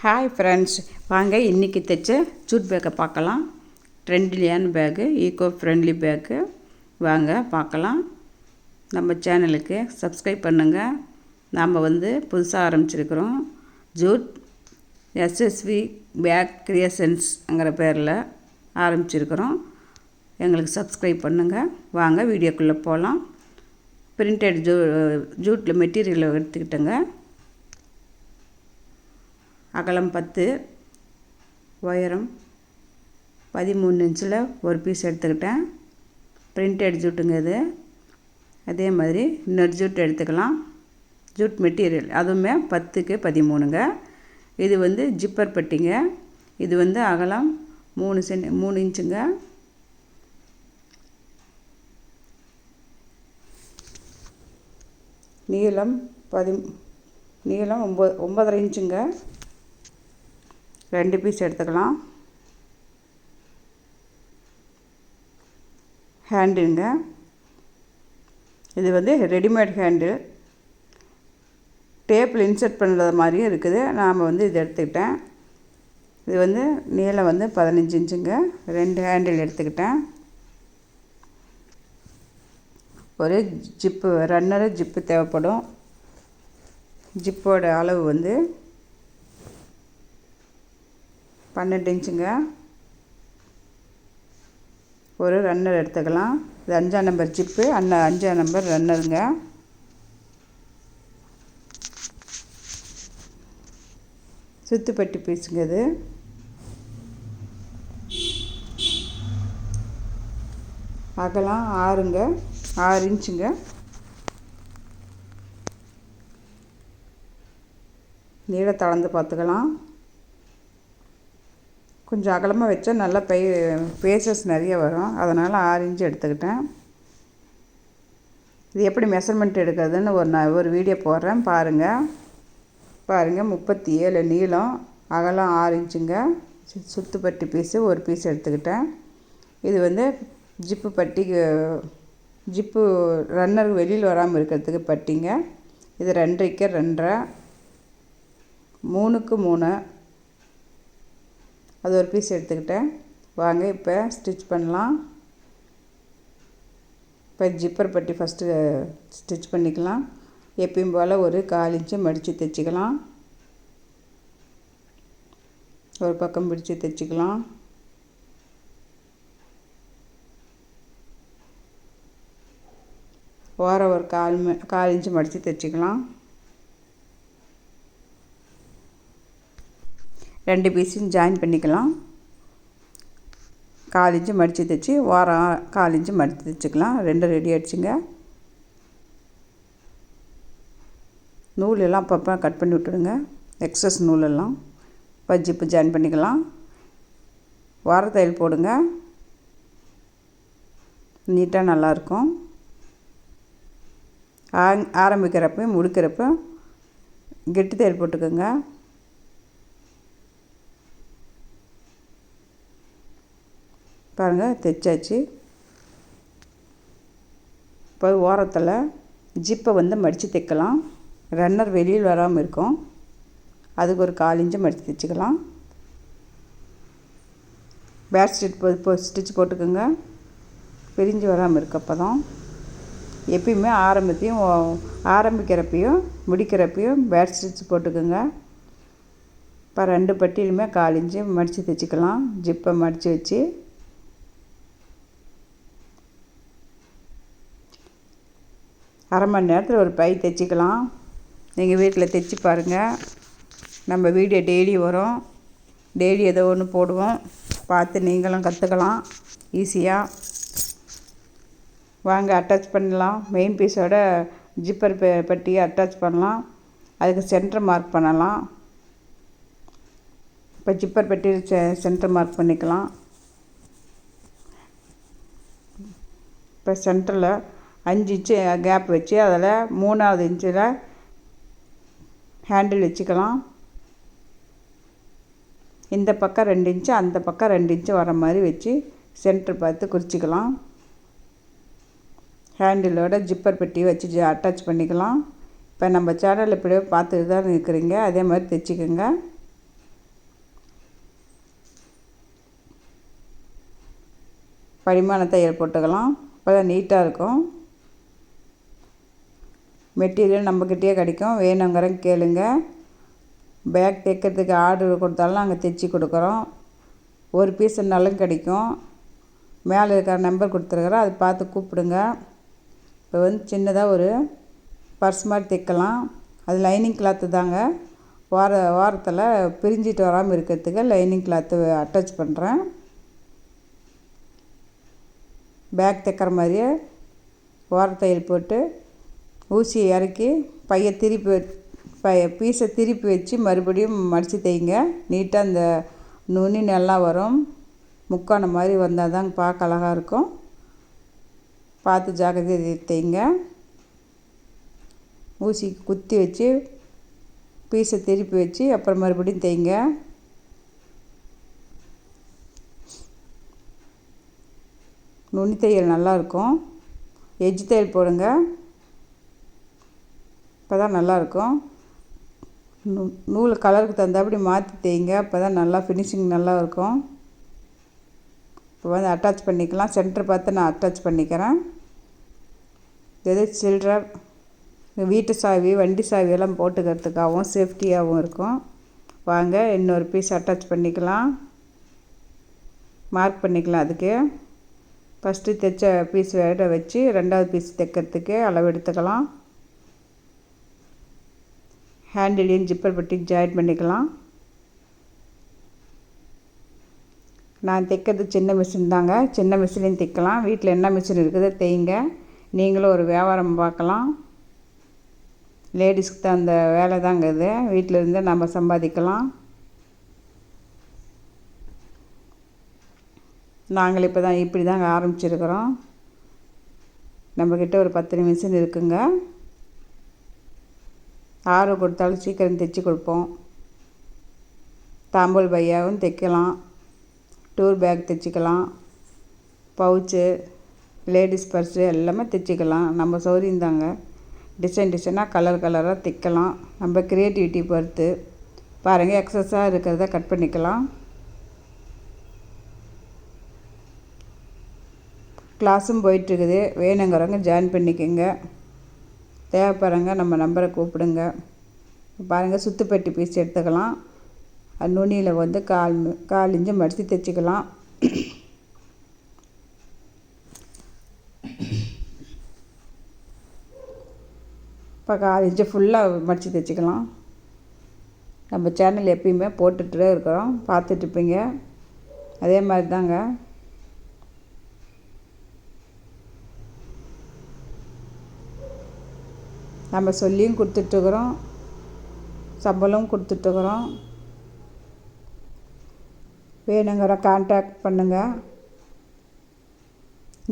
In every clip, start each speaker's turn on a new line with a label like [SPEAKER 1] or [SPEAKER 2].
[SPEAKER 1] Hi friends வாங்க இன்றைக்கி தைச்ச jute பேக்கை பார்க்கலாம். ட்ரெண்ட்லியான பேக்கு ஈகோ ஃப்ரெண்ட்லி பேக்கு வாங்க பார்க்கலாம். நம்ம சேனலுக்கு சப்ஸ்கிரைப் பண்ணுங்கள் நாம் வந்து புதுசாக ஆரம்பிச்சிருக்கிறோம். ஜூட் எஸ்எஸ்வி பேக் கிரியேஷன்ஸ்ங்கிற பேரில் ஆரம்பிச்சிருக்கிறோம். எங்களுக்கு சப்ஸ்கிரைப் பண்ணுங்கள் வாங்க வீடியோக்குள்ளே போகலாம் பிரிண்டட் ஜூ ஜூட்டில் மெட்டீரியலை எடுத்துக்கிட்டேங்க. அகலம் பத்து உயரம் பதிமூணு இன்ச்சில் ஒரு பீஸ் எடுத்துக்கிட்டேன். பிரிண்டட் ஜூட்டுங்க இது. அதே மாதிரி இன்னொரு ஜூட் எடுத்துக்கலாம். ஜூட் மெட்டீரியல் அதுவுமே பத்துக்கு பதிமூணுங்க. இது வந்து ஜிப்பர் பட்டிங்க. இது வந்து அகலம் மூணு சென்டி மூணு இன்ச்சுங்க நீளம் பதி நீளம் ஒம்பது ஒம்பதரை இன்ச்சுங்க ரெண்டு பீஸ் எடுத்துக்கலாம். ஹேண்டுங்க இது வந்து ரெடிமேட் ஹேண்டு டேப்பில் இன்சர்ட் பண்ணுறது மாதிரியும் இருக்குது. நாம் வந்து இது எடுத்துக்கிட்டேன். இது வந்து நீளம் வந்து பதினஞ்சு இன்ச்சுங்க. ரெண்டு ஹேண்டில் எடுத்துக்கிட்டேன். ஒரு ஜிப்பு ரன்னரு ஜிப்பு தேவைப்படும். ஜிப்போட அளவு வந்து பன்னெண்டு இன்ச்சுங்க. ஒரு ரன்னர் எடுத்துக்கலாம். இது அஞ்சாம் நம்பர் ஜிப்பு அண்ணா அஞ்சாம் நம்பர் ரன்னருங்க சுத்துப்பட்டி பீஸுங்க இது. அகலம் ஆறுங்க. ஆறு இன்ச்சுங்க. நீளத்தை அளந்து பார்த்துக்கலாம். கொஞ்சம் அகலமாக வச்சா நல்லா பை பேசஸ் நிறைய வரும். அதனால் ஆறு இன்ச்சு எடுத்துக்கிட்டேன். இது எப்படி மெஷர்மெண்ட் எடுக்கிறதுன்னு ஒரு நான் ஒரு வீடியோ போடுறேன். பாருங்கள் பாருங்கள் முப்பத்தி ஏழு நீளம். அகலம் ஆறு இன்ச்சுங்க. சுத்துப்பட்டி பீஸு ஒரு பீஸ் எடுத்துக்கிட்டேன். இது வந்து ஜிப்பு பட்டிக்கு ஜிப்பு ரன்னர் வெளியில் வராமல் இருக்கிறதுக்கு பட்டிங்க. இது ரெண்டரைக்கு ரெண்டரை. மூணுக்கு மூணு. அது ஒரு பீஸ் எடுத்துக்கிட்டேன். வாங்க இப்போ ஸ்டிச் பண்ணலாம். இப்போ ஜிப்பர் பட்டி ஃபஸ்ட்டு ஸ்டிச் பண்ணிக்கலாம். எப்பயும் போல் ஒரு கால் இன்ச்சு மடித்து தைச்சிக்கலாம். ஒரு பக்கம் பிடிச்சி தைச்சிக்கலாம். ஓரம் ஒரு கால் கால் இன்ச்சு மடித்து தைச்சிக்கலாம். ரெண்டு பீஸையும் ஜாயின் பண்ணிக்கலாம். கால் இன்ச்சு மடித்து தைச்சி ஓரம் கால் இன்ச்சு மடித்து தைச்சிக்கலாம். ரெண்டும் ரெடி ஆகிடுச்சுங்க நூல் எல்லாம் அப்பப்போ கட் பண்ணி விட்டுடுங்க. எக்ஸஸ் நூலெல்லாம் இப்போ ஜாயின் பண்ணிக்கலாம். வாரத்தையில் போடுங்க. நீட்டாக நல்லாயிருக்கும் ஆரம்பிக்கிறப்ப முடிக்கிறப்ப கெட்டி தையல் போட்டுக்கோங்க. பாருங்கள் தைச்சாச்சு. இப்போ ஓரத்தில் ஜிப்பை வந்து மடித்து தைக்கலாம். ரன்னர் வெளியில் வராமல் இருக்கும். அதுக்கு ஒரு கால் இன்ச்சு மடித்து தைச்சிக்கலாம். பேட் ஸ்டிச் போ ஸ்டிச் போட்டுக்கோங்க. பிரிஞ்சு வராமல் இருக்கு அப்போ தான் எப்பயுமே ஆரம்பத்தையும் ஆரம்பிக்கிறப்பையும் முடிக்கிறப்பையும் பேட் ஸ்டிச் போட்டுக்கோங்க. இப்போ ரெண்டு பட்டியிலுமே கால் இன்ச்சு மடித்து தைச்சிக்கலாம். ஜிப்பை மடித்து வச்சு அரை மணி நேரத்தில் ஒரு பை தைச்சிக்கலாம். நீங்கள் வீட்டில் தைச்சி பாருங்கள் நம்ம வீடியோ டெய்லி வரும். டெய்லி ஏதோ ஒன்று போடுவோம். பார்த்து நீங்களும் கற்றுக்கலாம் ஈஸியாக வாங்க அட்டாச் பண்ணலாம். மெயின் பீஸோட ஜிப்பர் பட்டியை அட்டாச் பண்ணலாம். அதுக்கு சென்டர் மார்க் பண்ணலாம். இப்போ ஜிப்பர் பெட்டி செ சென்டர் மார்க் பண்ணிக்கலாம். இப்போ சென்டரில் அஞ்சு இன்ச்சு கேப் வச்சு அதில் மூணாவது இன்ச்சில் ஹேண்டில் வச்சுக்கலாம். இந்த பக்கம் ரெண்டு இன்ச்சு அந்த பக்கம் ரெண்டு இன்ச்சு வர மாதிரி வச்சு சென்டர் பார்த்து குறிச்சிக்கலாம். ஹேண்டிலோட ஜிப்பர் பெட்டி வச்சு அட்டாச் பண்ணிக்கலாம். இப்போ நம்ம சேனல் இப்படியே பார்த்துட்டு தான் இருக்கிறீங்க. அதே மாதிரி தைச்சிக்கோங்க. பரிமாணத்தை ஏற்பட்டுக்கலாம் போட்டுக்கலாம். அப்போ தான் நீட்டாக இருக்கும். மெட்டீரியல் நம்மக்கிட்டேயே கிடைக்கும். வேணுங்கிறங்க கேளுங்க. பேக் தைக்கிறதுக்கு ஆர்டர் கொடுத்தாலும் நாங்கள் தைச்சி கொடுக்குறோம். ஒரு பீஸுனாலும் கிடைக்கும். மேலே இருக்கிற நம்பர் கொடுத்துருக்குறோம். அதை பார்த்து கூப்பிடுங்க. இப்போ வந்து சின்னதாக ஒரு பர்ஸ் மாதிரி தைக்கலாம். அது லைனிங் கிளாத்து தாங்க. வார வாரத்தில் பிரிஞ்சிட்டு வராமல் இருக்கிறதுக்கு லைனிங் கிளாத்து அட்டாச் பண்ணுறேன் பேக் தைக்கிற மாதிரியே ஓரத்தையில் போட்டு ஊசியை இறக்கி பையை திருப்பி பைய பீஸை திருப்பி வச்சு மறுபடியும் மடித்து தைங்க நீட்டாக அந்த நுனி நல்லா வரும். முக்கான மாதிரி வந்தால் தாங்க பார்க்க அழகாக இருக்கும். பார்த்து ஜாக்கிரதை தைங்க ஊசி குத்தி வச்சு பீஸை திருப்பி வச்சு அப்புறம் மறுபடியும் தைங்க நுனி தையல் நல்லாயிருக்கும் எஜ்ஜு தையல் போடுங்க. இப்போ தான் நல்லாயிருக்கும். நூ நூல் கலருக்கு தகுந்தாப்படி மாற்றி தேய்ங்க அப்போ தான் நல்லா ஃபினிஷிங் நல்லா இருக்கும் இப்போ வந்து அட்டாச் பண்ணிக்கலாம். சென்டர் பார்த்து நான் அட்டாச் பண்ணிக்கிறேன். எது? சில்லற வீட்டு சாவி வண்டி சாவியெல்லாம் போட்டுக்கிறதுக்காகவும் சேஃப்டியாகவும் இருக்கும். வாங்க இன்னொரு பீஸ் அட்டாச் பண்ணிக்கலாம். மார்க் பண்ணிக்கலாம் அதுக்கு. ஃபஸ்ட்டு தைச்ச பீஸ் வேட வச்சு ரெண்டாவது பீஸ் தைக்கிறதுக்கு அளவு எடுத்துக்கலாம். ஹேண்டிலையும் ஜிப்பர் பட்டி ஜாயின் பண்ணிக்கலாம். நான் தைக்கிறது சின்ன மிஷின் தாங்க. சின்ன மிஷினையும் தைக்கலாம். வீட்டில் என்ன மிஷின் இருக்குதோ தைங்க. நீங்களும் ஒரு வியாபாரம் பார்க்கலாம். லேடிஸ்க்கு தான் அந்த வேலை தாங்க இது. வீட்டில் இருந்து நம்ம சம்பாதிக்கலாம். நாங்கள் இப்போ தான் இப்படி தாங்க ஆரம்பிச்சிருக்கிறோம் நம்மக்கிட்ட ஒரு பத்து நிமிஷம் இருக்குங்க. ஆர்டர் கொடுத்தாலும் சீக்கிரம் தைச்சி கொடுப்போம். தாம்பூல் பையாவும் தைக்கலாம். டூர் பேக் தைச்சிக்கலாம். பவுச்சு லேடிஸ் பர்ஸு எல்லாமே தைச்சிக்கலாம். நம்ம சௌரியம் தாங்க டிசைன் டிசைனாக கலர் கலராக தைக்கலாம். நம்ம க்ரியேட்டிவிட்டி பொறுத்து. பாருங்கள் எக்ஸஸாக இருக்கிறத கட் பண்ணிக்கலாம். கிளாஸும் போயிட்டுருக்குது வேணுங்கிறவங்க ஜாயின் பண்ணிக்கோங்க. தேவைப்படுறங்க நம்ம நம்பரை கூப்பிடுங்க. பாருங்கள் சுத்துப்பட்டி பீஸ் எடுத்துக்கலாம். அது நுனியில் வந்து கால் கால் இன்ச்சு மடித்து தைச்சிக்கலாம் இப்போ கால் இன்ச்சு ஃபுல்லாக மடித்து தைச்சிக்கலாம் நம்ம சேனல் எப்பயுமே போட்டுகிட்டே இருக்கிறோம். பார்த்துட்ருப்பீங்க அதே மாதிரி தாங்க நம்ம சொல்லியும் கொடுத்துட்ருக்குறோம் சம்பளம் கொடுத்துட்ருக்குறோம் வேணுங்கிற கான்டாக்ட் பண்ணுங்கள்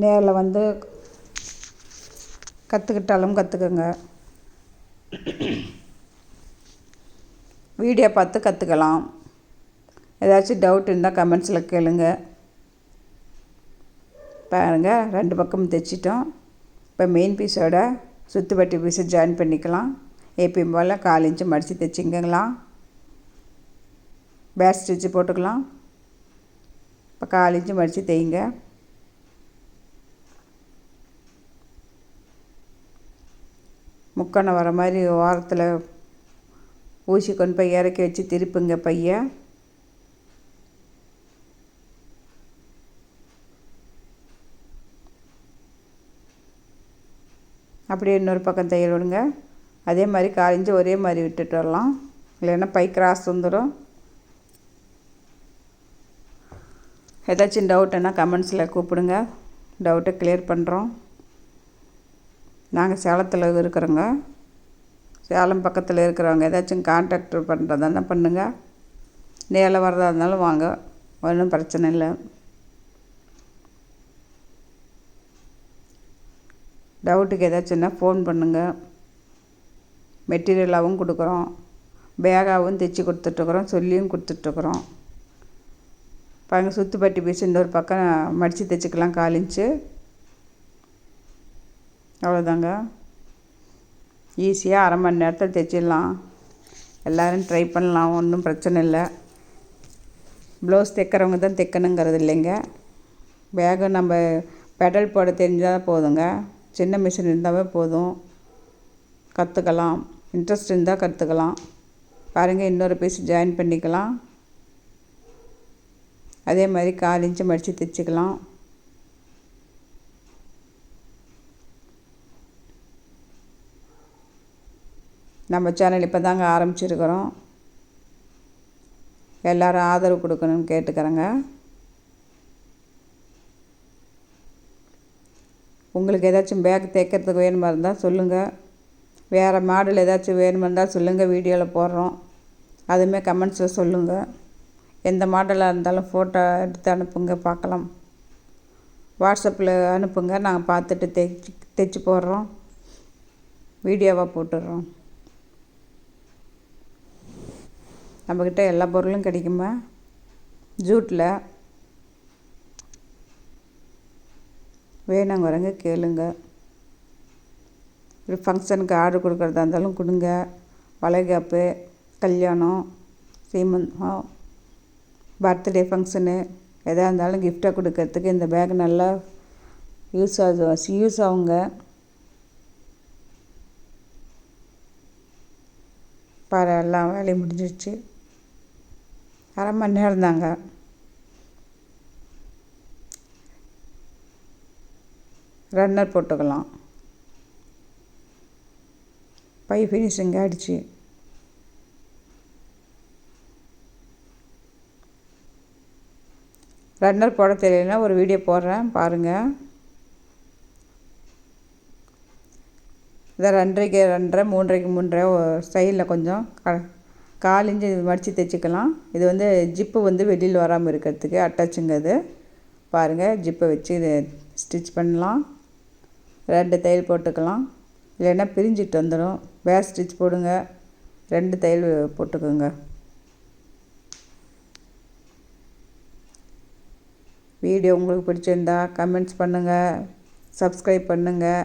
[SPEAKER 1] நேரில் வந்து கற்றுக்கிட்டாலும் கற்றுக்குங்க வீடியோ பார்த்து கற்றுக்கலாம் ஏதாச்சும் டவுட் இருந்தால் கமெண்ட்ஸில் கேளுங்க. பாருங்கள் ரெண்டு பக்கம் தைச்சிட்டோம். இப்போ மெயின் பீஸோட சுற்றுப்பட்டு பீஸு ஜாயின் பண்ணிக்கலாம். எப்பயும் போல் கால் இன்ச்சு மடித்து தைச்சிங்கலாம் பேட் ஸ்டிச்சு போட்டுக்கலாம். இப்போ கால் இன்ச்சு மடித்து தைங்க முக்கணை வர மாதிரி ஓரத்தில் ஊசி கொண்டு போய் இறக்கி வச்சு திருப்புங்க பையன் அப்படியே இன்னொரு பக்கம் தையல் விடுங்க. அதே மாதிரி காலிஞ்சு ஒரே மாதிரி விட்டுட்டு வரலாம். இல்லைன்னா பை கிராஸ் வந்துடும் ஏதாச்சும் டவுட்டுன்னா கமெண்ட்ஸில் கூப்பிடுங்க. டவுட்டை கிளியர் பண்ணுறோம் நாங்கள் சேலத்தில் இருக்கிறோங்க. சேலம் பக்கத்தில் இருக்கிறவங்க ஏதாச்சும் கான்டாக்ட் பண்ணுறதா இருந்தால் பண்ணுங்கள் நேரில் வரதா இருந்தாலும் வாங்க. ஒன்றும் பிரச்சனை இல்லை. டவுட்டுக்கு ஏதாச்சும்னா ஃபோன் பண்ணுங்கள் மெட்டீரியலாகவும் கொடுக்குறோம். பேகாகவும் தைச்சி கொடுத்துட்ருக்குறோம் சொல்லியும் கொடுத்துட்ருக்குறோம். பாருங்கள் சுற்றுப்பட்டி பீஸ் இந்த ஒரு பக்கம் மடித்து தைச்சிக்கலாம் காலிஞ்சு அவ்வளோதாங்க ஈஸியாக அரை மணி நேரத்தில் தைச்சிடலாம். எல்லோரும் ட்ரை பண்ணலாம் ஒன்றும் பிரச்சனை இல்லை. ப்ளவுஸ் தைக்கிறவங்க தான் தைக்கணுங்கிறது இல்லைங்க. பேகு நம்ம பெடல் போட தெரிஞ்சால் போதுங்க. சின்ன மிஷின் இருந்தாவே போதும். கற்றுக்கலாம் இன்ட்ரெஸ்ட் இருந்தால் கற்றுக்கலாம் பாருங்கள் இன்னொரு பீஸ் ஜாயின் பண்ணிக்கலாம். அதே மாதிரி கால் இன்ச்சு மடித்து தைச்சிக்கலாம். நம்ம சேனல் இப்போ தாங்க ஆரம்பிச்சிருக்கிறோம். எல்லோரும் ஆதரவு கொடுக்கணும்னு கேட்டுக்கிறேங்க. உங்களுக்கு ஏதாச்சும் பேக் தைக்கிறதுக்கு வேணுமா இருந்தால் சொல்லுங்கள் வேறு மாடல் ஏதாச்சும் வேணுமா இருந்தால் சொல்லுங்கள் வீடியோவில் போடுறோம். அதுவுமே கமெண்ட்ஸில் சொல்லுங்கள் எந்த மாடலாக இருந்தாலும் ஃபோட்டோ எடுத்து அனுப்புங்க பார்க்கலாம். வாட்ஸ்அப்பில் அனுப்புங்க. நாங்கள் பார்த்துட்டு தைச்சி தைச்சி போடுறோம். வீடியோவாக போட்டுடுறோம். நம்மக்கிட்ட எல்லா பொருளும் கிடைக்குமா? ஜூட்டில் வேணுங்கிறவங்க கேளுங்க. ஒரு ஃபங்க்ஷனுக்கு ஆர்டர் கொடுக்குறதா இருந்தாலும் கொடுங்க. வளைகாப்பு கல்யாணம் சீமந்தம் பர்த்டே ஃபங்க்ஷனு எதாக இருந்தாலும் கிஃப்டாக கொடுக்கறதுக்கு இந்த பேக் நல்லா யூஸ் ஆகுது யூஸ் ஆகுங்க. பாரு எல்லாம் வேலையும் முடிஞ்சிடுச்சு அரை மணி நேரம் தாங்க ரன்னர் போட்டுக்கலாம். பை ஃபினிஷிங் ஆகிடுச்சு ரன்னர் போட தெரியலனா ஒரு வீடியோ போடுறேன் பாருங்கள் இதை ரெண்டரைக்கு ரெண்டரை மூன்றரைக்கு மூன்றரை சைடில் கொஞ்சம் க கால் மடித்து தைச்சிக்கலாம். இது வந்து ஜிப்பு வந்து வெளியில் வராமல் இருக்கிறதுக்கு அட்டாச்சுங்கிறது பாருங்கள் ஜிப்பை வச்சு இது ஸ்டிச் பண்ணலாம். ரெண்டு தையல் போட்டுக்கலாம். இல்லைன்னா பிரிஞ்சிட்டு வந்துடும் பேக் ஸ்டிச் போடுங்க. ரெண்டு தையல் போட்டுக்கோங்க. வீடியோ உங்களுக்கு பிடிச்சிருந்தா கமெண்ட்ஸ் பண்ணுங்கள் சப்ஸ்கிரைப் பண்ணுங்கள்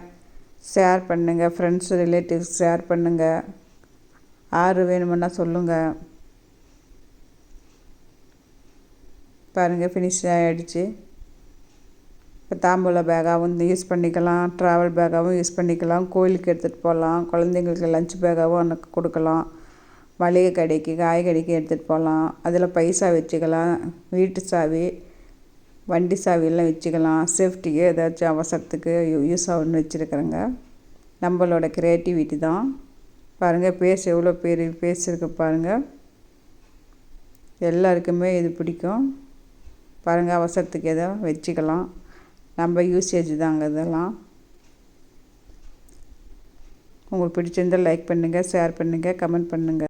[SPEAKER 1] ஷேர் பண்ணுங்கள் ஃப்ரெண்ட்ஸ் ரிலேட்டிவ்ஸ் ஷேர் பண்ணுங்கள் ஆறு வேணுமுன்னா சொல்லுங்கள் பாருங்கள் ஃபினிஷ் ஆகிடுச்சு இப்போ தாம்பூல பேக்காகவும் யூஸ் பண்ணிக்கலாம் ட்ராவல் பேக்காகவும் யூஸ் பண்ணிக்கலாம் கோயிலுக்கு எடுத்துகிட்டு போகலாம் குழந்தைங்களுக்கு லஞ்ச் பேக்காகவும் எனக்கு கொடுக்கலாம் மளிகை கடைக்கு காய்கறிக்கு எடுத்துகிட்டு போகலாம் அதில் பைசா வச்சுக்கலாம் வீட்டு சாவி வண்டி சாவியெல்லாம் வச்சுக்கலாம் சேஃப்டிக்கு ஏதாச்சும் அவசரத்துக்கு யூஸ் ஆகும்னு வச்சுருக்குறேங்க. நம்மளோட க்ரியேட்டிவிட்டி தான். பாருங்கள் பேச எவ்வளோ பேர் பேசியிருக்கு பாருங்கள் எல்லாருக்குமே இது பிடிக்கும். பாருங்கள் அவசரத்துக்கு ஏதோ வச்சுக்கலாம். நம்ம யூசேஜ் தாங்க இதெல்லாம். உங்களுக்கு பிடிச்சிருந்தால் லைக் பண்ணுங்கள் ஷேர் பண்ணுங்கள் கமெண்ட் பண்ணுங்கள்